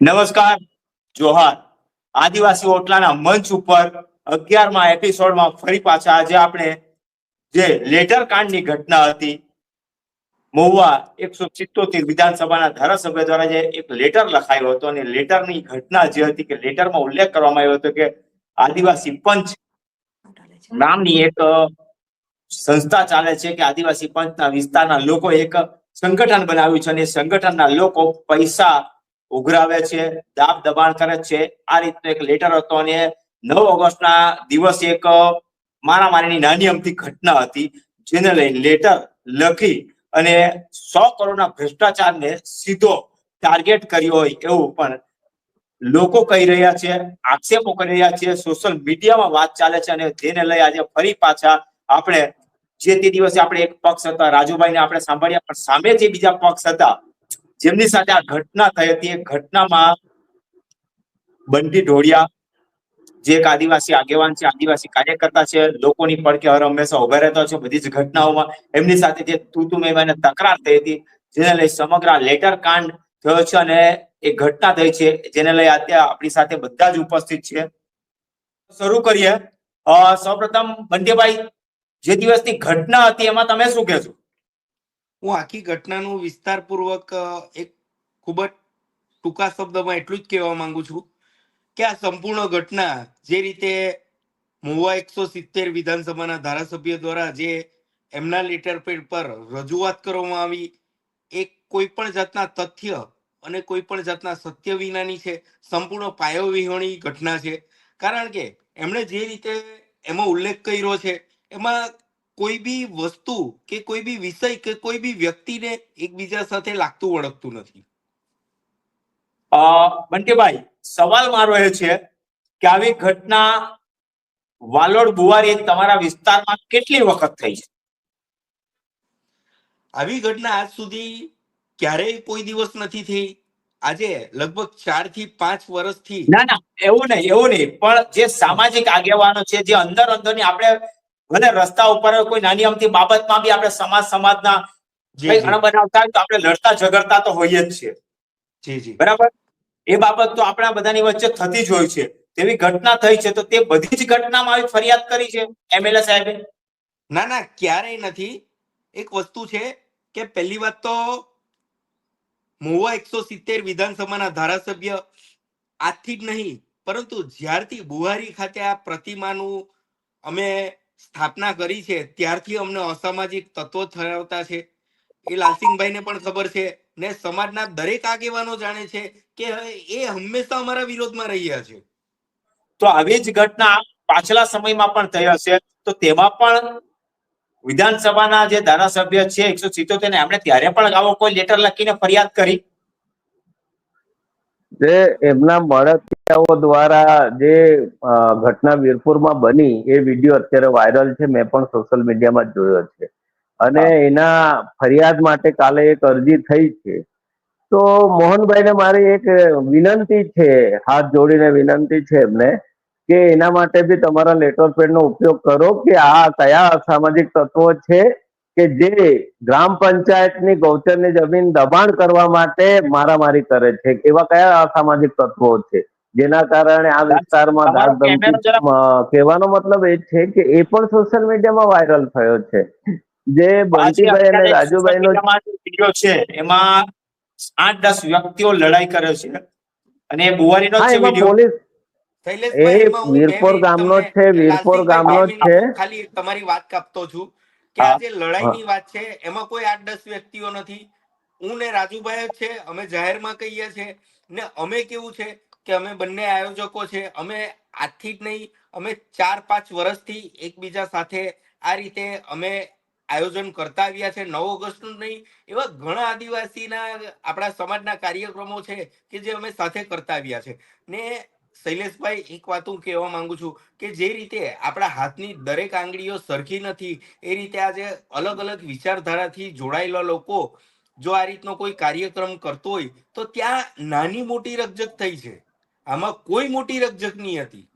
નમસ્કાર, જોહાર. આદિવાસી ઓટલાના મંચ ઉપર અગિયારમાં એપિસોડમાં ફરી પાછા આજે આપણે જે લેટર કાંડની ઘટના હતી, મહુવા એકસો સિત્તોતેર વિધાનસભાના ધારાસભ્ય દ્વારા જે એક લેટર લખાયો હતો અને લેટરની ઘટના જે હતી કે લેટરમાં ઉલ્લેખ કરવામાં આવ્યો હતો કે આદિવાસી પંચ નામની એક સંસ્થા ચાલે છે કે આદિવાસી પંચના વિસ્તારના લોકો એક સંગઠન બનાવ્યું છે અને સંગઠનના લોકો પૈસા ઉઘરાવે છે, દાબ દબાણ કરે છે. આ રીતનો એક લેટર હતો અને નવ ઓગસ્ટના દિવસે એક મારામારીની નાની અમથી ઘટના હતી, જેને લઈ લેટર લખી અને સો કરોડના ભ્રષ્ટાચારને સીધો ટાર્ગેટ કર્યો હોય એવું પણ લોકો કહી રહ્યા છે, આક્ષેપો કરી રહ્યા છે સોશિયલ મીડિયામાં વાત ચાલે છે અને જેને લઈ આજે ફરી પાછા આપણે જે તે દિવસે આપણે એક પક્ષ હતા, રાજુભાઈને આપણે સાંભળ્યા, પણ સામે જે બીજા પક્ષ હતા જેમની સાથે આ ઘટના થઈ હતી, એ ઘટનામાં બંટી ઢોળિયા, જે એક આદિવાસી આગેવાન છે, આદિવાસી કાર્યકર્તા છે, લોકોની પડકે હર હંમેશા ઊભા રહેતા છે, બધી જ ઘટનાઓમાં એમની સાથે જે તું મેવાને તકરાર થઈ હતી, જેને લઈ સમગ્ર લેટર કાંડ થયો છે અને એ ઘટના થઈ છે, જેને લઈ અત્યારે આપણી સાથે બધા જ ઉપસ્થિત છે. શરૂ કરીએ. સૌપ્રથમ બંટીભાઈ, જે દિવસની ઘટના હતી, એમાં તમે શું કહેશો? હું આખી ઘટનાનું વિસ્તારપૂર્વક એક ખૂબ જ ટૂંકા શબ્દમાં એટલું જ કહેવા માંગુ છું કે આ સંપૂર્ણ ઘટના જે રીતે મોવા એકસો સિત્તેર વિધાનસભાના ધારાસભ્ય દ્વારા જે એમના લેટર પેડ પર રજૂઆત કરવામાં આવી એક કોઈ પણ જાતના તથ્ય અને કોઈ પણ જાતના સત્ય વિનાની છે, સંપૂર્ણ પાયો વિહોણી ઘટના છે. કારણ કે એમણે જે રીતે એમાં ઉલ્લેખ કર્યો છે, એમાં કોઈ બી વસ્તુ કે કોઈ બી વિષય કે કોઈ બી વ્યક્તિને એકબીજા સાથે લાગતું વળગતું નથી. બંટીભાઈ સવાલ મારો એ છે કે આવી ઘટના વાલોડ બુવારી તમારા વિસ્તારમાં કેટલી વખત થઈ છે? આવી ઘટના આજ સુધી ક્યારેય કોઈ દિવસ નથી થઈ. આજે લગભગ ચારથી પાંચ વર્ષથી ના ના એવું નહીં એવું નહીં. પણ જે સામાજિક આગેવાનો છે જે અંદર અંદરની આપણે ભલે રસ્તા ઉપર કોઈ નાની અમથી બાબતમાં બી આપણે સમાજ સમાજના બનાવતા તો આપણે લડતા ઝઘડતા તો હોઈએ જ છીએ જી જી. બરાબર? એ બાબત તો આપણા બધાની વચ્ચે થતી જ હોય છે. તેવી ઘટના થઈ છે તો તે બધી જ ઘટનામાં આવી ફરિયાદ કરી છે એમએલએ સાહેબે? ના ના ક્યારેય નથી. એક વસ્તુ છે કે પહેલી વાત તો મોવા એકસો સિત્તેર વિધાનસભાના ધારાસભ્ય આજથી જ નહીં પરંતુ જ્યારથી બુહારી ખાતે આ પ્રતિમાનું અમે સ્થાપના કરી છે, ત્યારથી અમને અસામાજિક તત્વો ધરાવતા છે. એ લાલસિંહભાઈને પણ ખબર છે ને સમાજના દરેક આગેવાનો જાણે છે કે એ હંમેશા અમારા વિરોધમાં રહ્યા છે. તો આવી જ ઘટના પાછલા સમયમાં પણ થઈ હશે. તો તેમાં પણ વિધાનસભાના જે ધારાસભ્ય છે, એકસો સિત્તોતેર ને એમણે ત્યારે પણ આવો કોઈ લેટર લખીને ફરિયાદ કરી? જે એમના મળતિયાઓ દ્વારા જે ઘટના વીરપુરમાં બની એ વીડિયો અત્યારે વાયરલ છે મેં પણ સોશિયલ મીડિયામાં જોયો છે. અને એના ફરિયાદ માટે કાલે એક અરજી થઈ છે. તો મોહનભાઈને મારી એક વિનંતી છે હાથ જોડીને વિનંતી છે એમને કે એના માટે બી તમારા લેટર પેડનો ઉપયોગ કરો કે આ કયા અસામાજિક તત્વો છે કે જે ગ્રામ પંચાયતની ગૌચરની જમીન દબાણ કરવા માટે મારામારી કરે છે એવા કયા અસામાજિક તત્વો છે? જેના કારણે આ વિસ્તારમાં કહેવાનો મતલબ એ છે કે એ પણ સોશિયલ મીડિયામાં વાયરલ થયો છે. જે બંટીભાઈ અને રાજુભાઈ નો વીડિયો છે એમાં આઠ દસ વ્યક્તિઓ લડાઈ કરે છે. અને બુવારીનો છે વીડિયો પોલીસ એ વીરપોર ગામનો છે, વીરપોર ગામનો જ છે. ખાલી તમારી વાત કાપતો છું. કે આ જે લડાઈની વાત છે એમાં કોઈ આઠ દસ વ્યક્તિઓ નથી. હું ને રાજુભાઈ જ છે અમે જાહેરમાં કહીએ છે ને અમે કેવું છે કે અમે બંને આયોજકો છે અમે આજથી જ નહીં અમે ચાર પાંચ વર્ષથી એકબીજા સાથે આ રીતે અમે આયોજન કરતા આવ્યા છે. નવ ઓગસ્ટનું નહીં એવા ઘણા આદિવાસીના આપણા સમાજના કાર્યક્રમો છે કે જે અમે સાથે કરતા આવ્યા છે. ને શૈલેષભાઈ એક વાત હું કહેવા માંગુ છું કે જે રીતે આપણા હાથની દરેક આંગળીઓ સરખી નથી એ રીતે આજે અલગ અલગ વિચારધારાથી જોડાયેલા લોકો જો આ રીતનો કોઈ કાર્યક્રમ કરતો હોય તો ત્યાં નાની મોટી રકજક થઈ છે. આમાં કોઈ મોટી રકજક નહીં હતી.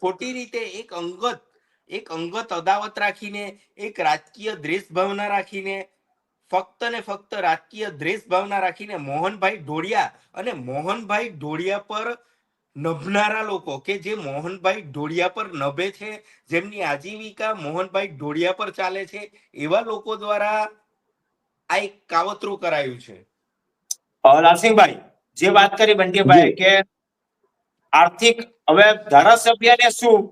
ખોટી રીતે એક અંગત એક અંગત અદાવત રાખીને એક રાજકીય દ્વેષ ભાવના રાખીને ફક્ત ને ફક્ત રાજકીય દ્વેષ ભાવના રાખીને મોહનભાઈ ઢોળિયા અને મોહનભાઈ ઢોળિયા પર નભનારા લોકો કે જે મોહનભાઈ ઢોળિયા પર નભે છે જેમની આજીવિકા મોહનભાઈ ઢોળિયા પર ચાલે છે એવા લોકો દ્વારા આ એક કાવતરું કરાયું છે. લાલસિંહભાઈ જે વાત કરી બંટીભાઈ કે આર્થિક હવે ધારાસભ્યને શું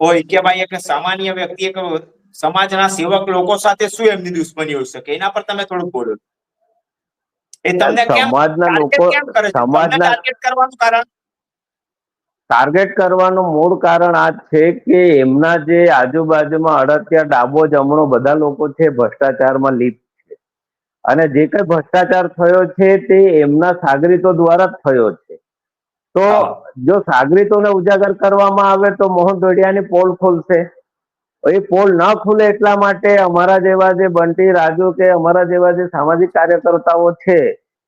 હોય કે ભાઈ એક સામાન્ય વ્યક્તિ એક સમાજના સેવક લોકો સાથે શું એમની દુશ્મની હોઈ શકે? એના પર તમે થોડુંક બોલો. એ તમને સમાજના લોકો સમાજના ટાર્ગેટ કરવાનું કારણ? ટાર્ગેટ કરવાનું મૂળ કારણ આ છે કે એમના જે આજુબાજુમાં અડત્યા ડાબો જમણો બધા લોકો છે ભ્રષ્ટાચારમાં લિપ્ત છે. અને જે કઈ ભ્રષ્ટાચાર થયો છે તે એમના સાગરીતો દ્વારા જ થયો છે. તો જો સાગરીતોને ઉજાગર કરવામાં આવે તો મોહન દોડિયાની પોલ ખુલશે. એ પોલ ન ખુલે એટલા માટે અમારા જેવા જે બંટી રાજુ કે અમારા જેવા જે સામાજિક કાર્યકર્તાઓ છે,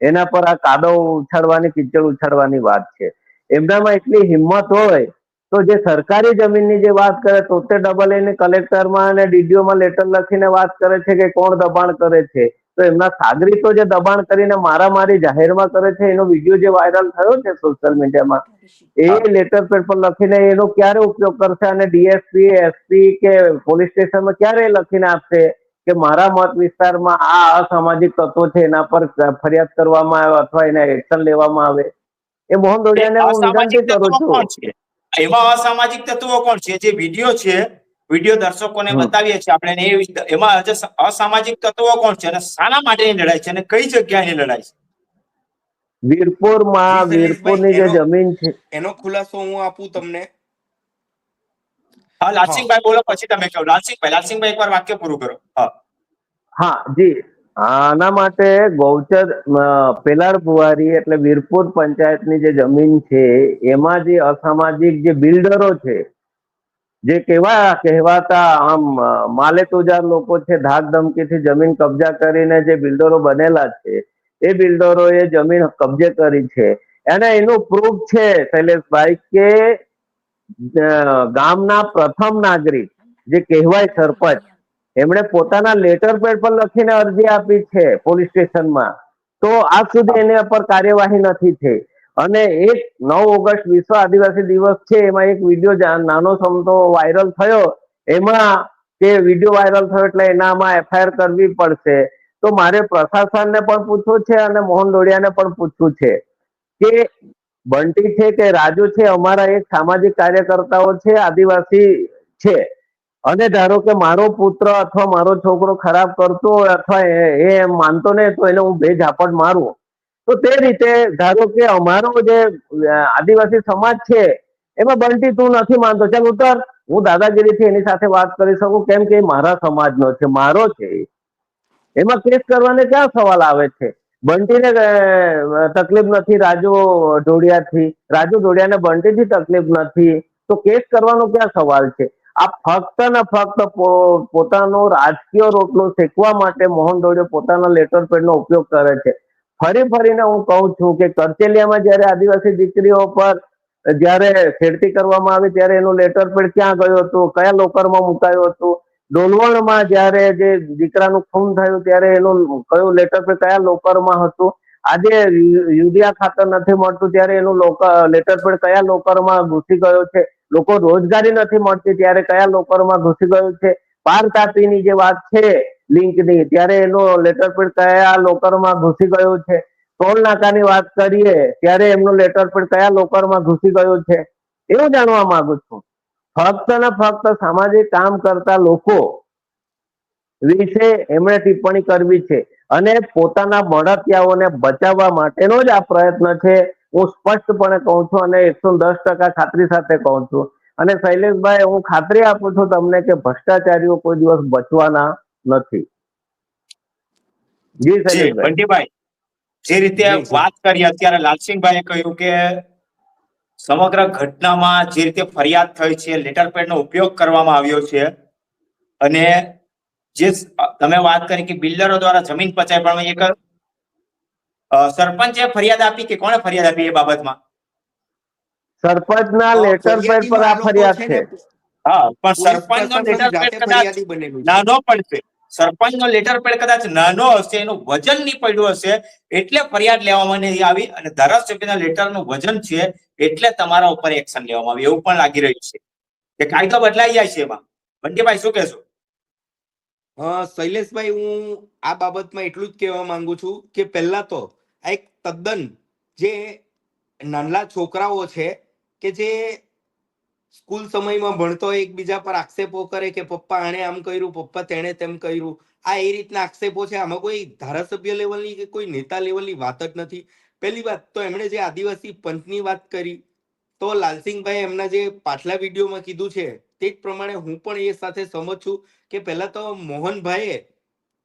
એના પર આ કાદવ ઉછાળવાની, કિચડ ઉછાળવાની વાત છે. એમનામાં એટલી હિંમત હોય તો જે સરકારી જમીનની જે વાત કરે તો તે ડબલ એને કલેક્ટરમાં અને ડીડીઓમાં લેટર લખીને વાત કરે છે કે કોણ દબાણ કરે છે. તો એમના સાગરીતો જે દબાણ કરીને મારામારી જાહેરમાં કરે છે એનો વીડિયો જે વાયરલ થયો છે સોશિયલ મીડિયામાં એ લેટર પેડ પર લખીને એનો ક્યારે ઉપયોગ કરશે અને ડીએસપી એસપી કે પોલીસ સ્ટેશનમાં ક્યારે લખીને આપશે કે મારા મત વિસ્તારમાં આ અસામાજિક તત્વો છે એના પર ફરિયાદ કરવામાં આવે અથવા એને એક્શન લેવામાં આવે? એ મોહન દોડિયાને હું વિનંતી કરું છું. એવા અસામાજિક તત્વો કોણ છે? જે વીડિયો છે વીડિયો દર્શકોને બતાવીએ છીએ. આપણે એ એમાં અસામાજિક તત્વો કોણ છે અને શાના માટેની લડાઈ છે અને કઈ જગ્યાની લડાઈ છે? વીરપુરમાં વીરપુરની જે જમીન છે એનો ખુલાસો હું આપું તમને. હા. લાલસિંહભાઈ બોલો પછી તમે કહો. લાલસિંહભાઈ લાલસિંહભાઈ એકવાર વાક્ય પૂરું કરો. હા. હા જી. આના માટે ગૌચર પેલાર પુવારી એટલે વીરપુર પંચાયતની જે જમીન છે એમાં જે અસામાજિક જે બિલ્ડરો છે જે કેવા કહેવાતા આમ અ, માલે તુજાર લોકો છે ધાક ધમકીથી જમીન કબજા કરીને જે બિલ્ડરો બનેલા છે એ બિલ્ડરોએ જમીન કબજે કરી છે. એને એનું પ્રૂફ છે શૈલેષભાઈ કે ગામના પ્રથમ નાગરિક જે કહેવાય સરપંચ એમણે પોતાના લેટર પેડ પર લખીને અરજી આપી છે પોલીસ સ્ટેશનમાં. તો આજ સુધી એની પર કાર્યવાહી નથી થઈ. અને એક નવ ઓગસ્ટ વિશ્વ આદિવાસી દિવસ છે, એમાં એક વીડિયો નાનો સમતો વાયરલ થયો. એમાં કે વીડિયો વાયરલ થયો એટલે એનામાં એફઆઈઆર કરવી પડશે. તો મારે પ્રશાસનને પણ પૂછવું છે અને મોહન ડોડિયાને પણ પૂછવું છે કે બંટી છે કે રાજુ છે, અમારા એક સામાજિક કાર્યકર્તાઓ છે, આદિવાસી છે. અને ધારો કે મારો પુત્ર અથવા મારો છોકરો ખરાબ કરતો હોય અથવા એ માનતો નહીં, તો એને હું બે ઝાપટ મારું. તો તે રીતે ધારો કે અમારો જે આદિવાસી સમાજ છે, એમાં બંટી તું નથી માનતો. ચાલ ઉતર. હું દાદાગીરીથી એની સાથે વાત કરી શકું. કેમ કે મારા સમાજનો છે, મારો છે એમાં કેસ કરવાને ક્યાં સવાલ આવે છે? બંટીને તકલીફ નથી રાજુ ઢોડિયાથી રાજુ ઢોડિયાને બંટીથી તકલીફ નથી. તો કેસ કરવાનો ક્યાં સવાલ છે? આ ફક્ત ને ફક્ત પોતાનો રાજકીય રોટલો શેકવા માટે મોહન ડોડિયો પોતાના લેટર પેડનો ઉપયોગ કરે છે. ફરી ફરીને હું કહું છું કે કરચેલિયામાં જયારે આદિવાસી દીકરીઓ પર જ્યારે છેડતી કરવામાં આવી ત્યારે એનું લેટર પેડ ક્યાં ગયું હતું, કયા લોકરમાં મુકાયું હતું? ડોલવણમાં જ્યારે જે દીકરાનું ખૂન થયું ત્યારે એનું કયું લેટર પેડ કયા લોકરમાં હતું? આજે યુરિયા ખાતર નથી મળતું ત્યારે એનું લેટર પેડ કયા લોકરમાં ઘૂસી ગયો છે? લોકો રોજગારી નથી મળતી ત્યારે કયા લોકરમાં ઘૂસી ગયું છે? પાર તાપીની જે વાત છે લિંકની ત્યારે એનો લેટર પેડ કયા લોકરમાં ઘૂસી ગયો છે. ટોલ નાકાની વાત કરીએ, ત્યારે એમનો લેટર પેડ કયા લોકરમાં ઘૂસી ગયો છે. એવું જાણવા માંગુ છું. ફક્ત ને ફક્ત સામાજિક કામ કરતા લોકો વિશે એમણે ટિપ્પણી કરવી છે અને પોતાના બળતિયાઓને બચાવવા માટેનો જ આ પ્રયત્ન છે. હું સ્પષ્ટપણે કહું છું અને એકસો દસ ટકા ખાતરી સાથે કહું છું. અને શૈલેષભાઈ, હું ખાતરી આપું છું તમને કે ભ્રષ્ટાચારીઓ કોઈ દિવસ બચવાના નથી. જી જી જે રીતે. વાત કરી અત્યારે લાલસિંહભાઈએ કહ્યું કે સમગ્ર ઘટનામાં જે રીતે ફરિયાદ થઈ છે લેટર પેડ નો ઉપયોગ કરવામાં આવ્યો છે અને જે તમે વાત કરી કે બિલ્ડરો દ્વારા જમીન પચાવી પણ એક સરપંચે ફરિયાદ આપી કે કોણે ફરિયાદ આપી એ બાબતમાં? સરપંચના લેટર પેડ પર આ ફરિયાદ છે હા પણ સરપંચનો લેટર પેડ કદાચ નાનો પડશે સરપંચનો લેટર પેડ કદાચ નાનો હશે, એનું વજન નહીં પડ્યું હશે, એટલે ફરિયાદ લેવામાં નહીં આવી અને ધારાસભ્યના લેટરનું વજન છે એટલે તમારા ઉપર એક્શન લેવામાં આવી એવું પણ લાગી રહ્યું છે. કે કાયદો બદલાઈ જાય છે એમાં. બંટીભાઈ શું કહેશો? શૈલેષભાઈ, હું આ બાબતમાં એટલું જ કહેવા માંગુ છું કે પહેલા તો આ એક તદ્દન જે નાના છોકરાઓ છે કે જે સ્કૂલ સમયમાં ભણતો એકબીજા પર આક્ષેપો કરે કે પપ્પા આણે આમ કર્યું, પપ્પા તેણે તેમ કર્યું. આ એ રીતના આક્ષેપો છે. આમાં કોઈ ધારાસભ્ય લેવલની કે કોઈ નેતા લેવલની વાત જ નથી. પહેલી વાત તો એમણે જે આદિવાસી પંચની વાત કરી, તો લાલસિંહભાઈ એમના જે પાછલા વિડીયોમાં કીધું છે, તે જ પ્રમાણે હું પણ એ સાથે સમજ છું કે પહેલા તો મોહનભાઈએ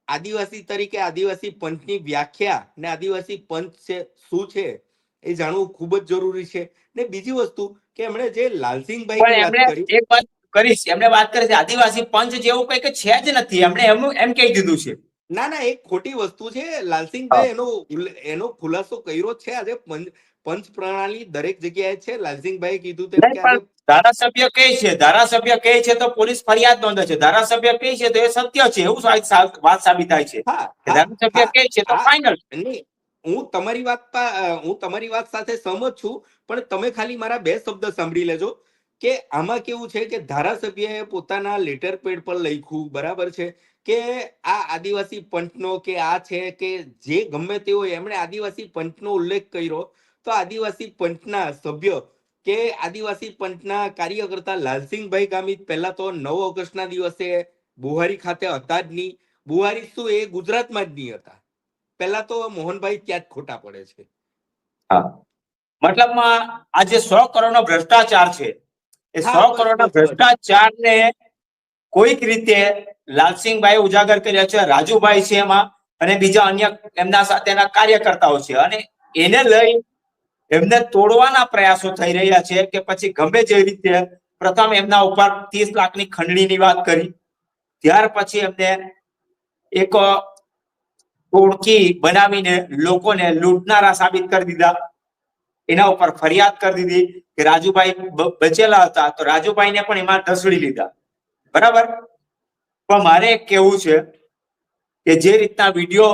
આદિવાસી તરીકે આદિવાસી પંચની વ્યાખ્યા ને આદિવાસી પંચ છે, શું છે એ જાણવું ખૂબ જ જરૂરી છે. ને બીજી વસ્તુ કે એમણે જે લાલસિંહભાઈ પણ એમણે એક વાત કરીશ એમણે વાત કરી છે આદિવાસી પંચ જેવું કઈ છે જ નથી એમણે એમ એમ કહી દીધું છે. ના ના એક ખોટી વસ્તુ છે લાલસિંહભાઈ એનો એનો ખુલાસો કર્યો છે આજે પંચ પંચ પ્રણાલી દરેક જગ્યાએ છે લાલસિંહભાઈ કીધું તેમ કે ધારાસભ્ય કહે છે ધારાસભ્ય કહે છે તો પોલીસ ફરિયાદ નોંધે છે ધારાસભ્ય કહે છે તો એ સત્ય છે એવું વાત સાબિત થાય છે. ધારાસભ્ય કહે છે તો ફાઇનલ હું તમારી વાત હું તમારી વાત સાથે સહમત છું, પણ તમે ખાલી મારા બે શબ્દ સાંભળી લેજો કે આમાં કેવું છે કે ધારાસભ્યએ પોતાના લેટર પેડ પર લખ્યું, બરાબર છે? કે આ આદિવાસી પંચનો કે આ છે કે જે ગમે તે હોય, એમણે આદિવાસી પંચનો ઉલ્લેખ કર્યો, તો આદિવાસી પંચના સભ્ય કે આદિવાસી પંચના કાર્યકર્તા લાલસિંહભાઈ ગામિત પહેલા તો નવ ઓગસ્ટના દિવસે બુહારી ખાતે હતા જ નહીં. બુહારી શું એ ગુજરાતમાં જ નહીં હતા. પહેલા તો મોહનભાઈ ત્યાં ખોટા પડે છે. મતલબમાં આ જે સો કરોડનો ભ્રષ્ટાચાર છે એ સો કરોડ બસ, બસ. કોઈક રીતે લાલસિંહભાઈ ઉજાગર કર્યા છે રાજુભાઈ છે એમાં અને બીજા અન્ય એમના સાથેના કાર્યકર્તાઓ છે. અને એને લઈ એમને તોડવાના પ્રયાસો થઈ રહ્યા છે કે પછી ગમે જે રીતે પ્રથમ એમના ઉપર ત્રીસ લાખની ખંડણીની વાત કરી ત્યાર પછી એમને એક ટોળકી બનાવીને લોકોને લૂંટનારા સાબિત કરી દીધા. એના ઉપર ફરિયાદ કરી દીધી કે રાજુભાઈ બચેલા હતા તો રાજુભાઈને પણ એમાં ઢસડી લીધા. બરાબર? પણ મારે કહેવું છે કે જે રીતના વીડિયો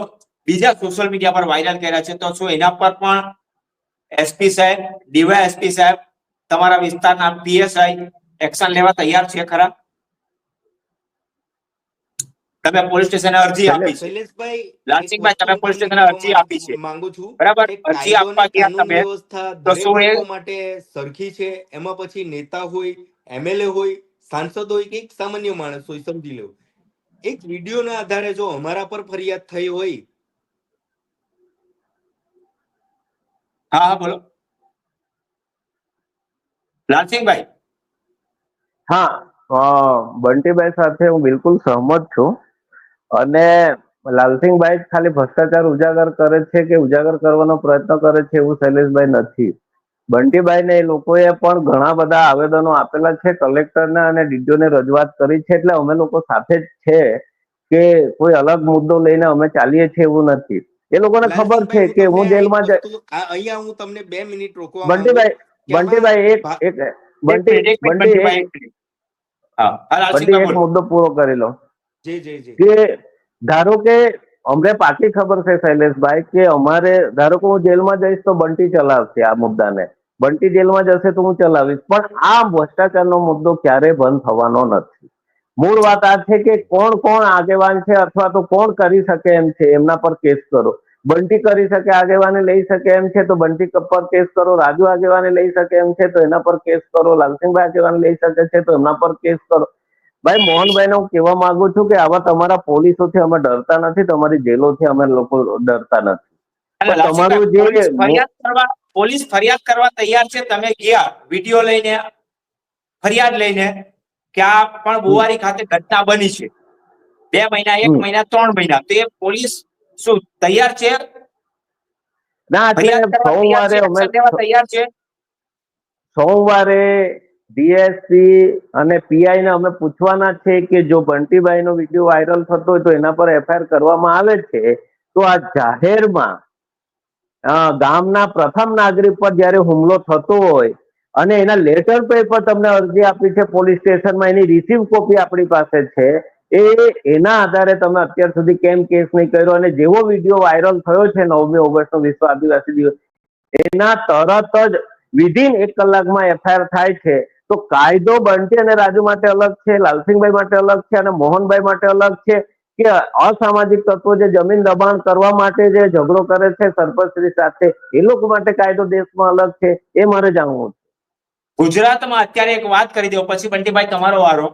બીજા સોશિયલ મીડિયા પર વાયરલ કર્યા છે, તો શું એના પર પણ એસપી સાહેબ ડીવાયએસપી સાહેબ, તમારા વિસ્તારના પીએસઆઈ એક્શન લેવા તૈયાર છે ખરા? તમે પોલીસ સ્ટેશને અરજી આપી છે. શૈલેષભાઈ લાલસિંહભાઈ, તમે પોલીસ સ્ટેશને અરજી આપી છે. માંગુ છું. બરાબર? અરજી આપવા ગયા તમે. તો શું એ- માટે સરખી છે? એમાં પછી નેતા હોય એમએલએ હોય સાંસદ હોય કે એક સામાન્ય માણસ હોય સમજી લો. એક વિડીયોના આધારે જો અમારા પર ફરિયાદ થઈ હોય. હા હા બોલો. લાલસિંહભાઈ. હા બંટીભાઈ સાથે હું બિલકુલ સહમત છું. અને લાલસિંહભાઈ ખાલી ભ્રષ્ટાચાર ઉજાગર કરે છે કે ઉજાગર કરવાનો પ્રયત્ન કરે છે એવું શૈલેષભાઈ નથી. બંટીભાઈને એ લોકોએ પણ ઘણા બધા આવેદનો આપેલા છે કલેક્ટરને અને ડીડીઓને રજૂઆત કરી છે એટલે અમે લોકો સાથે જ છે કે કોઈ અલગ મુદ્દો લઈને અમે ચાલીએ છીએ એવું નથી. એ લોકોને ખબર છે કે હું જેલમાં જ અહીંયા હું તમને બે મિનિટ રોકવા બંટીભાઈ બંટીભાઈ એક એક બંટી બંટી એક એક હા હા બંટી એક મુદ્દો પૂરો કરી લો. કે ધારો કે અમને પાકી ખબર છે, શૈલેષભાઈ, કે અમારે, ધારો કે હું જેલમાં જઈશ તો બંટી ચલાવશે આ મુદ્દાને. બંટી જેલમાં જશે તો હું ચલાવીશ. પણ આ ભ્રષ્ટાચારનો મુદ્દો ક્યારેય બંધ થવાનો નથી. મૂળ વાત આ છે કે કોણ કોણ આગેવાન છે અથવા તો કોણ કરી શકે એમ છે, એમના પર કેસ કરો. બંટી કરી શકે, આગેવાની લઈ શકે એમ છે, તો બંટી પર કેસ કરો. રાજુ આગેવાની લઈ શકે એમ છે, તો એના પર કેસ કરો. લાલસિંહભાઈ આગેવાને લઈ શકે છે, તો એમના પર કેસ કરો. ભાઈ મોહનભાઈને હું કહેવા માંગુ છું કે આવા તમારા પોલીસોથી અમે ડરતા નથી તમારી જેલોથી અમે લોકો ડરતા નથી. તમારું જે પોલીસ ફરિયાદ કરવા તૈયાર છે? તમે ગયા વીડિયો લઈને ફરિયાદ લઈને કે આ પણ બુવારી ખાતે ઘટના બની છે. બે મહિના એક મહિના ત્રણ મહિના. તો એ પોલીસ શું તૈયાર છે? ના સોમવારે અમે તૈયાર છે? સોમવારે ડીએસપી અને પીઆઈ ને અમે પૂછવાના છે કે જો બંટીભાઈ નો વીડિયો વાયરલ થતો હોય તો એના પર એફઆઈઆર કરવામાં આવે છે, તો આ જાહેરમાં ગામના પ્રથમ નાગરિક પર જ્યારે હુમલો થતો હોય અને એના લેટર પે પર તમને અરજી આપી છે પોલીસ સ્ટેશનમાં એની રિસીવ કોપી આપણી પાસે છે, એ, એના આધારે તમે અત્યાર સુધી કેમ કેસ નહીં કર્યો અને જેવો વીડિયો વાયરલ થયો છે નવમી ઓગસ્ટનો વિશ્વ આદિવાસી દિવસ, એના તરત જ વિધિન એક કલાકમાં એફઆઈઆર થાય છે. તો કાયદો બંટી અને રાજુ માટે અલગ છે, લાલસિંહભાઈ માટે અલગ છે અને મોહનભાઈ માટે અલગ છે કે અસામાજિક તત્વો જે જમીન દબાણ કરવા માટે જે ઝઘડો કરે છે સરપંચશ્રી સાથે, એ લોકો માટે કાયદો દેશમાં અલગ છે, એ મારે જાણવું. ગુજરાતમાં અત્યારે એક વાત કરી દો પછી બંટીભાઈ તમારો વારો.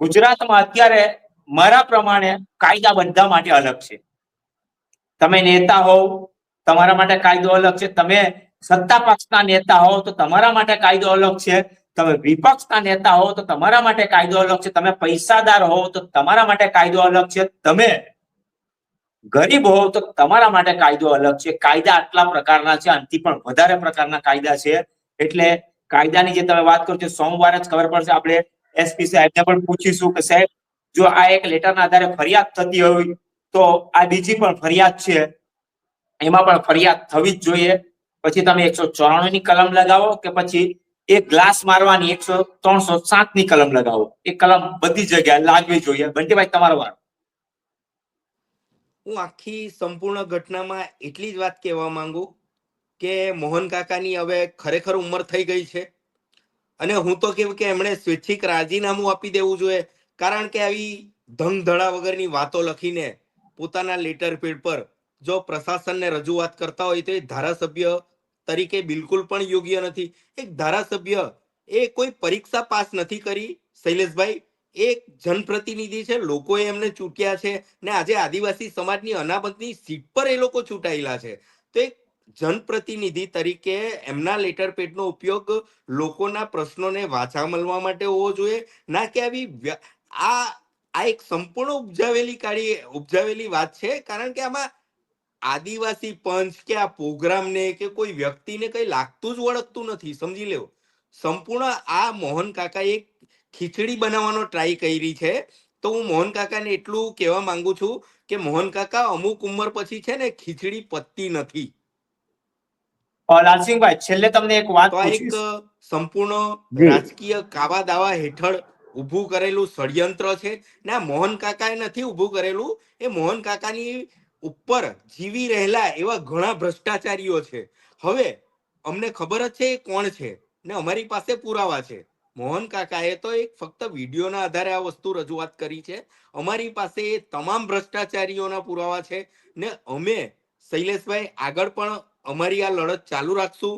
ગુજરાતમાં અત્યારે મારા પ્રમાણે કાયદા બધા માટે અલગ છે. તમે નેતા હોવ, તમારા માટે કાયદો અલગ છે. તમે સત્તા પક્ષના નેતા હોવ, તો તમારા માટે કાયદો અલગ છે. તમે વિપક્ષના નેતા હોવ તો તમારા માટે કાયદો અલગ છે. તમે પૈસાદાર હો તો તમારા માટે કાયદો અલગ છે. તમે ગરીબ હો તો તમારા માટે કાયદો અલગ છે. કાયદા આટલા પ્રકારના છે, આનાથી પણ વધારે પ્રકારના કાયદા છે. એટલે કાયદાની જે તમે વાત કરો છો, સોમવારે જ ખબર પડશે આપણે એસપી સાહેબને પણ પૂછીશું કે સાહેબ, જો આ એક લેટરના આધારે ફરિયાદ થતી હોય તો આ બીજી પણ ફરિયાદ છે. એમાં પણ ફરિયાદ થવી જ જોઈએ. પછી તમે એકસો ચોરાણું ની કલમ લગાવો કે પછી એક ગ્લાસ મારવાની એકસો ત્રણસો સાતની કલમ લગાવો. એ કલમ બધી જગ્યાએ લાગવી જોઈએ. બંટીભાઈ, તમારો વાર. હું આખી સંપૂર્ણ ઘટનામાં એટલી જ વાત કહેવા માંગુ કે મોહન કાકાની હવે ખરેખર ઉંમર થઈ ગઈ છે અને હું તો કેવું કે એમણે સ્વૈચ્છિક રાજીનામું આપી દેવું જોઈએ. કારણ કે આવી ધમધડા વગરની વાતો લખીને પોતાના લેટર પેડ પર જો પ્રશાસનને રજૂઆત કરતા હોય તો એ ધારાસભ્ય તરીકે બિલકુલ પણ યોગ્ય નથી. એક ધારાસભ્ય એ કોઈ પરીક્ષા પાસ નથી કરી, શૈલેષભાઈ એક જનપ્રતિનિધિ છે, લોકોએ એમને ચૂંટ્યા છે ને આજે આદિવાસી સમાજની અનામતની સીટ પર એ લોકો ચૂંટાયેલા છે. તો એક જનપ્રતિનિધિ તરીકે એમના લેટર પેડનો ઉપયોગ લોકોના પ્રશ્નોને વાચા મળવા માટે હોવો જોઈએ. ના કે આવી આ આ એક સંપૂર્ણ ઉપજાવેલી કાઢી ઉપજાવેલી વાત છે, કારણ કે આમાં આદિવાસી પંચ કે આ પ્રોગ્રામને કે કોઈ વ્યક્તિને કઈ લાગતું જ વળગતું નથી સમજી લેવો સંપૂર્ણ આ મોહન કાકા એક ખીચડી બનાવવાનો ટ્રાય કરી છે. તો હું મોહન કાકાને એટલું કહેવા માંગુ છું કે મોહન કાકા અમુક ઉંમર પછી છે ને ખીચડી પતતી નથી. લાલસિંહભાઈ છેલ્લે તમને એક વાત એક સંપૂર્ણ રાજકીય કાવા દાવા હેઠળ ઊભું કરેલું ષડયંત્ર છે. ને આ મોહન કાકાએ નથી ઊભું કરેલું. એ મોહન કાકાની ઉપર જીવી રહેલા એવા ઘણા ભ્રષ્ટાચારીઓ છે. હવે અમને ખબર જ છે એ કોણ છે ને અમારી પાસે પુરાવા છે. મોહન કાકાએ તો એક ફક્ત વિડીયોના આધારે આ વસ્તુ રજૂઆત કરી છે. અમારી પાસે એ તમામ ભ્રષ્ટાચારીઓના પુરાવા છે ને અમે શૈલેષભાઈ આગળ પણ અમારી આ લડત ચાલુ રાખશું.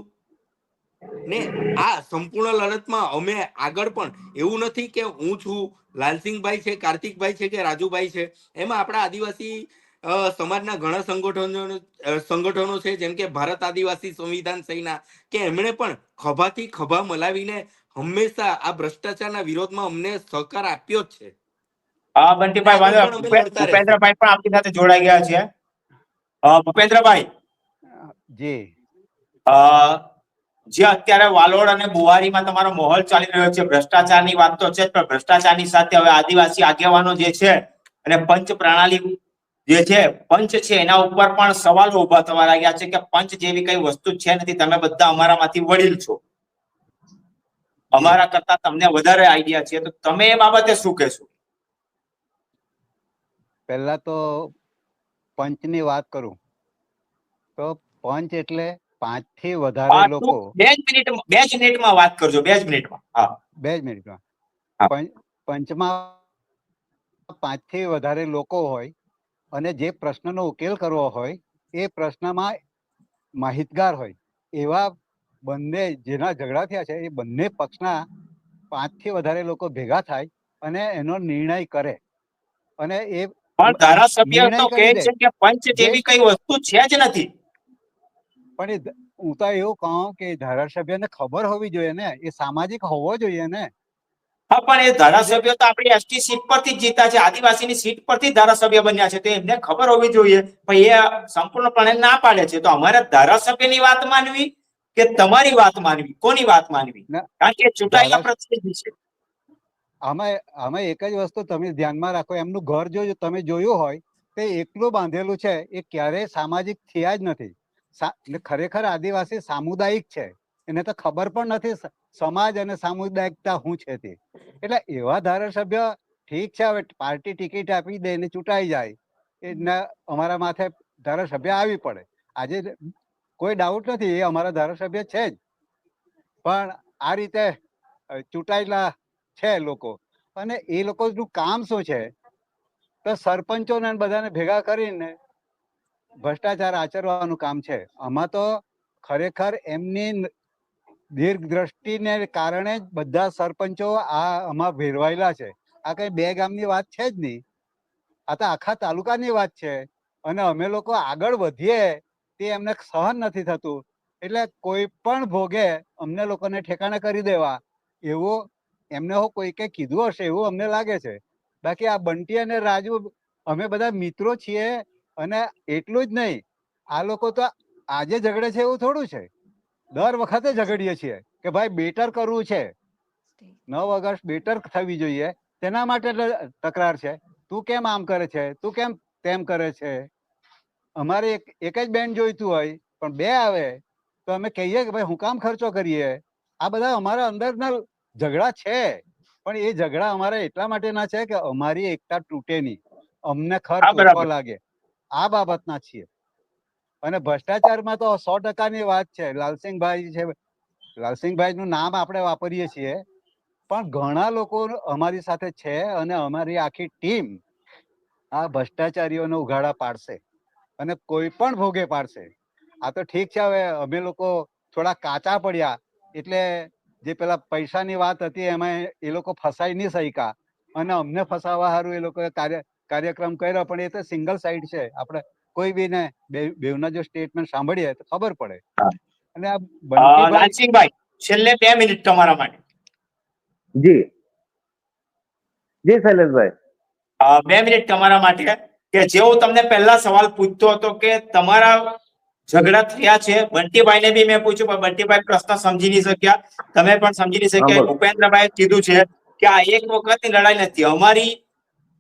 ને આ સંપૂર્ણ લડતમાં અમે આગળ પણ એવું નથી કે હું છું, લાલસિંહભાઈ છે, કાર્તિકભાઈ છે કે રાજુભાઈ છે. એમાં આપણા આદિવાસી સમાજના ઘણા સંગઠનો સંગઠનો છે જેમ કે ભારત આદિવાસી સંવિધાન સેના કે એમણે પણ ખભાથી ખભા મલાવીને હંમેશા આ ભ્રષ્ટાચારના વિરોધમાં અમને સહકાર આપ્યો જ છે. બંટીભાઈ ભૂપેન્દ્રભાઈ પણ આપની સાથે જોડાઈ ગયા છે. ભૂપેન્દ્રભાઈ. જી. જે અત્યારે વાલોડ અને બુવારીમાં તમારો માહોલ ચાલી રહ્યો છે ભ્રષ્ટાચારની વાત તો છે જ પણ ભ્રષ્ટાચારની સાથે હવે આદિવાસી આગેવાનો જે છે અને પંચ પ્રણાલી જે છે પંચ છે એના ઉપર પણ સવાલો ઊભા થવા લાગ્યા છે કે પંચ જેવી કઈ વસ્તુ છે નથી તમે બધા અમારામાંથી વડીલ છો. અમારા કરતા તમને વધારે આઈડિયા છે તો તમે એ બાબતે શું કહેશો? પહેલા તો પંચની વાત કરું. તો પંચ એટલે પાંચથી વધારે લોકો. બે જ મિનિટ બે જ મિનિટમાં વાત કરજો બે જ મિનિટમાં. હા. બે જ મિનિટમાં. પંચ- પંચમાં પાંચથી વધારે લોકો હોય અને જે પ્રશ્નનો ઉકેલ કરવો હોય એ પ્રશ્નમાં માહિતગાર હોય. એવા બંને જેના ઝઘડા થયા છે એ બંને પક્ષના પાંચથી વધારે લોકો ભેગા થાય અને એનો નિર્ણય કરે. અને એ પણ ધારાસભ્ય તો કહે છે કે પંચ જેવી કઈ વસ્તુ છે જ નથી. પણ હું તો એવું કહું કે ધારાસભ્યને ખબર હોવી જોઈએ ને એ સામાજિક હોવો જોઈએ ને. હા પણ એ ધારાસભ્ય તો આપણી એસટી સીટ પરથી જ જીતા છે. આદિવાસીની સીટ પરથી ધારાસભ્ય બન્યા છે. તો એમને ખબર હોવી જોઈએ. પણ એ સંપૂર્ણપણે ના પાડે છે. તો અમારે ધારાસભ્યની વાત માનવી કે તમારી વાત માનવી? કોની વાત માનવી? કારણ કે ચૂંટાયેલા પ્રતિનિધિ છે. આમાં આમાં એક જ વસ્તુ તમે ધ્યાનમાં રાખો. એમનું ઘર જો તમે જોયું હોય તે એકલું બાંધેલું છે. એ ક્યારેય સામાજિક થયા જ નથી. એટલે ખરેખર આદિવાસી સામુદાયિક છે. એને તો ખબર પણ નથી સમાજ અને સામુદાયિકતા શું છે તે? એટલે એવા ધારાસભ્ય ઠીક છે હવે પાર્ટી ટિકિટ આપી દે ને ચૂંટાઈ જાય એ અમારા માથે ધારાસભ્ય આવી પડે. આજે કોઈ ડાઉટ નથી એ અમારા ધારાસભ્ય છે જ. પણ આ રીતે ચૂંટાયેલા છે લોકો. અને એ લોકોનું કામ શું છે? તો સરપંચોને બધાને ભેગા કરીને ભ્રષ્ટાચાર આચરવાનું કામ છે. આમાં તો ખરેખર એમની દીર્ઘ દ્રષ્ટિને કારણે જ બધા સરપંચો આ આમાં ભેરવાયેલા છે. આ કઈ બે ગામની વાત છે જ નહીં. આ તો આખા તાલુકાની વાત છે. અને અમે લોકો આગળ વધીએ તે એમને સહન નથી થતું. એટલે કોઈ પણ ભોગે અમને લોકોને ઠેકાણે કરી દેવા. એવું એમને હો કોઈકે કીધું હશે એવું અમને લાગે છે. બાકી આ બંટી અને રાજુ અમે બધા મિત્રો છીએ અને એટલું જ નહીં. આ લોકો તો આજે ઝઘડે છે એવું થોડું છે. દર વખતે ઝઘડીએ છીએ કે ભાઈ બેટર કરવું છે. નવ ઓગસ્ટ બેટર થવી જોઈએ. તેના માટે તકરાર છે. તું કેમ આમ કરે છે? તું કેમ તેમ કરે છે? અમારે એક એક જ બેન્ડ જોઈતું હોય પણ બે આવે તો અમે કહીએ કે ભાઈ હું કામ ખર્ચો કરીએ. આ બધા અમારા અંદરના ઝઘડા છે. પણ એ ઝઘડા અમારા એટલા માટે ના છે કે અમારી એકતા તૂટે નહીં. અમને ખર્ચ હા, લાગે. આ બાબતના છીએ. અને ભ્રષ્ટાચારમાં તો સો ટકાની વાત છે. લાલસિંહભાઈ છે. લાલસિંહભાઈ નું નામ આપણે વાપરીએ છીએ. પણ ઘણા લોકો અમારી સાથે છે અને અમારી આખી ટીમ આ ભ્રષ્ટાચારીઓને ઉઘાડા પાડશે અને કોઈ પણ ભોગે પાડશે. આ તો ઠીક છે, હવે અમે લોકો થોડા કાચા પડ્યા એટલે જે પેલા પૈસાની વાત હતી એમાં એ લોકો ફસાઈ નહીં શક્યા. અને અમને ફસાવા સારું એ લોકોએ કાર્ય, કાર્યક્રમ કર્યો પણ એ તો સિંગલ સાઈડ છે. આપણે કોઈ બી ને બે- બેવના જો સ્ટેટમેન્ટ સાંભળીએ તો ખબર પડે. અને આ બંટીભાઈ છેલ્લે બે મિનિટ તમારા માટે. જી. જી શૈલેષભાઈ. બે મિનિટ તમારા માટે કે જેવો તમને પહેલા સવાલ પૂછતો હતો કે તમારા ઝઘડા થયા છે બંટીભાઈને બી મેં પૂછ્યું પણ બંટીભાઈ પ્રશ્ન સમજી નહીં શક્યા. તમે પણ સમજી નહીં શક્યા. ભૂપેન્દ્રભાઈ કીધું છે કે આ એક વખતની લડાઈ નથી. અમારી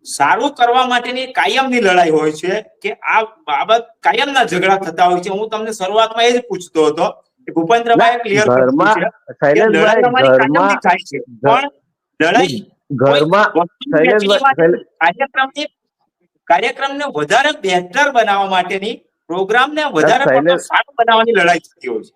સારું કરવા માટેની કાયમની લડાઈ હોય છે કે આ બાબત કાયમના ઝઘડા થતા હોય છે. હું તમને શરૂઆતમાં એ જ પૂછતો હતો કે ભૂપેન્દ્રભાઈ ક્લિયર પણ લડાઈ ઘરમાં કાર્યક્રમની કાર્યક્રમને વધારે બહેતર બનાવવા માટેની પ્રોગ્રામને વધારે સારું બનાવવાની લડાઈ થતી હોય છે.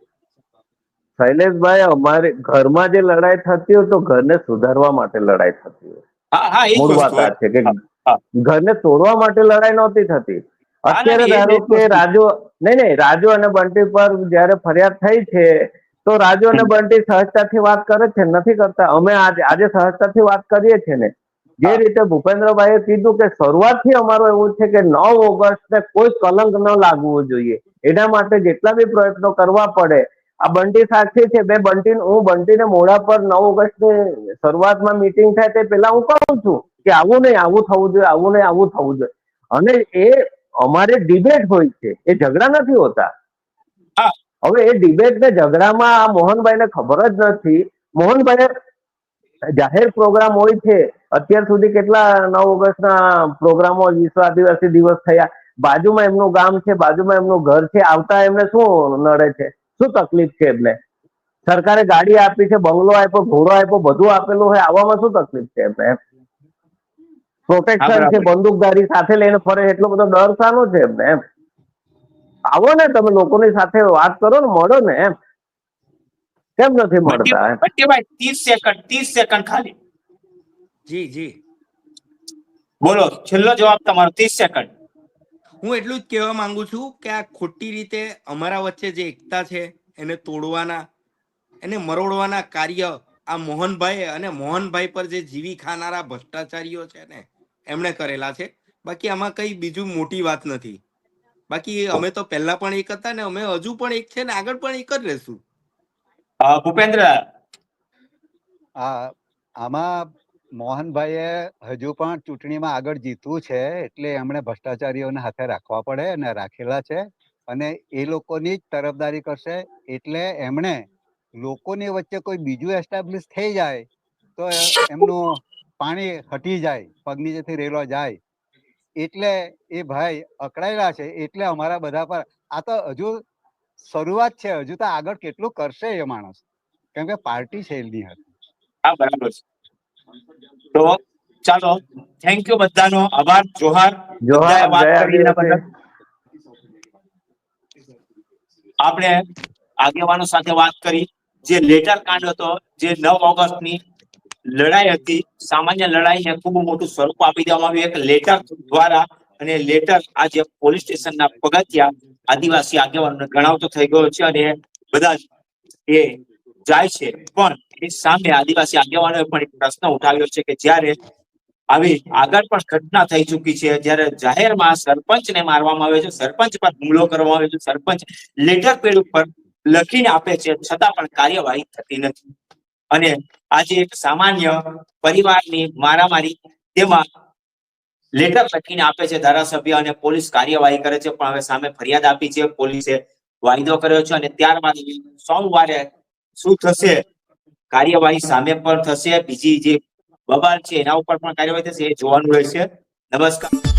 શૈલેષભાઈ અમારે ઘરમાં જે લડાઈ થતી હોય તો ઘરને સુધારવા માટે લડાઈ થતી હોય. મૂળ વાત આ છે કે હા, હા. ઘરને તોડવા માટે લડાઈ નહોતી થતી. અત્યારે ધારો કે રાજુ નહીં નહીં રાજુ અને બંટી પર જયારે ફરિયાદ થઈ છે તો રાજુ અને બંટી સહજતાથી વાત કરે છે નથી કરતા. અમે આજે આજે સહજતાથી વાત કરીએ છીએ ને. જે. રીતે ભૂપેન્દ્રભાઈએ કીધું કે શરૂઆતથી અમારો એવું છે કે નવ ઓગસ્ટને કોઈ કલંક ન લાગવું જોઈએ. એના માટે જેટલા બી પ્રયત્નો કરવા પડે આ બંટી સાક્ષી છે. બે બંટી હું બંટીને મોઢા પર નવ ઓગસ્ટની શરૂઆતમાં મીટિંગ થાય તે પહેલા હું કહું છું કે આવું નહીં આવું થવું જોઈએ આવું નહીં આવું થવું જોઈએ. અને એ અમારે ડિબેટ હોય છે. એ ઝઘડા નથી હોતા. હવે એ ડિબેટ ને ઝઘડામાં આ મોહનભાઈને ખબર જ નથી. મોહનભાઈ જાહેર પ્રોગ્રામ હોય છે. અત્યાર સુધી કેટલા નવ ઓગસ્ટના પ્રોગ્રામો વિશ્વ આદિવાસી દિવસ થયા. બાજુમાં એમનું ગામ છે બાજુમાં એમનું ઘર છે. આવતા એમને શું નડે છે? શું તકલીફ છે એમને? સરકારે ગાડી આપી છે બંગલો આપ્યો ઘોડો આપ્યો બધું આપેલું હોય આવામાં શું તકલીફ છે એમને? પ્રોટેક્શન છે બંદૂકધારી સાથે લઈને ફરે એટલો બધો ડર સાનો છે એમને એમ? આવો ને તમે લોકોની સાથે વાત કરો ને મળો ને એમ? કેમ નથી મળતા એમ? ત્રીસ સેકન્ડ ત્રીસ સેકન્ડ ખાલી. જી જી. બોલો છેલ્લો જવાબ તમારો ત્રીસ સેકન્ડ હું એટલું જ કહેવા માંગુ છું કે આ ખોટી રીતે અમારા વચ્ચે જે એકતા છે એને તોડવાના એને મરોડવાના કાર્ય આ મોહનભાઈ અને મોહનભાઈ પર જે જીવી ખાનારા ભ્રષ્ટાચારીઓ છે ને એમણે કરેલા છે. બાકી આમાં કઈ બીજું મોટી વાત નથી. બાકી અમે તો પહેલા પણ એક હતા ને અમે હજુ પણ એક છે ને આગળ પણ એક જ રહેશું. ભૂપેન્દ્ર. આ આમાં મોહનભાઈએ હજુ પણ ચૂંટણીમાં આગળ જીતવું છે, એટલે એમણે ભ્રષ્ટાચારીઓને હાથે રાખવા પડે અને રાખેલા છે અને એ લોકોની જ તરફદારી કરશે. એટલે એમણે લોકોની વચ્ચે કોઈ બીજું એસ્ટાબ્લિશ થઈ જાય તો એમનું પાણી હટી જાય, પગની જેથી રેલો જાય. એટલે એ ભાઈ અકળાયેલા છે, એટલે અમારા બધા પર આ તો હજુ શરૂઆત છે, હજુ તો આગળ કેટલું કરશે એ માણસ. કેમ કે પાર્ટી છે એની હતી હા, બરાબર છે. તો ચાલો. થેન્ક યુ બધાનો. આભાર. જોહાર. આપણે. આગેવાનો સાથે વાત કરી. જે લેટર કાંડ હતો જે નવ ઓગસ્ટની લડાઈ હતી સામાન્ય લડાઈને ખૂબ મોટું સ્વરૂપ આપી દેવામાં આવ્યું. એક લેટર દ્વારા અને લેટર આજે પોલીસ સ્ટેશનના પગથિયા આદિવાસી આગેવાનોને ગણાવતો થઈ ગયો છે અને બધા એ જાય છે. પણ એ સામે આદિવાસી આગેવાનોએ પણ એક પ્રશ્ન ઉઠાવ્યો છે કે જ્યારે આવી આગળ પણ ઘટના થઈ ચૂકી છે, જ્યારે જાહેરમાં સરપંચને મારવામાં આવે છે, સરપંચ પર હુમલો કરવામાં આવે છે, સરપંચ લેટર પેડ ઉપર લખીને આપે છે, છતાં પણ કાર્યવાહી થતી નથી. અને આજે એક સામાન્ય પરિવારની મારામારી તેમાં લેટર લખીને આપે છે ધારાસભ્ય અને પોલીસ કાર્યવાહી કરે છે, પણ હવે સામે ફરિયાદ આપી છે, પોલીસે વાયદો કર્યો છે અને ત્યારબાદ સોમવારે શું થશે કાર્યવાહી સામે પણ થશે. બીજી જે બબાલ છે, એના ઉપર પણ કાર્યવાહી થશે. એ જોવાનું રહેશે. નમસ્કાર.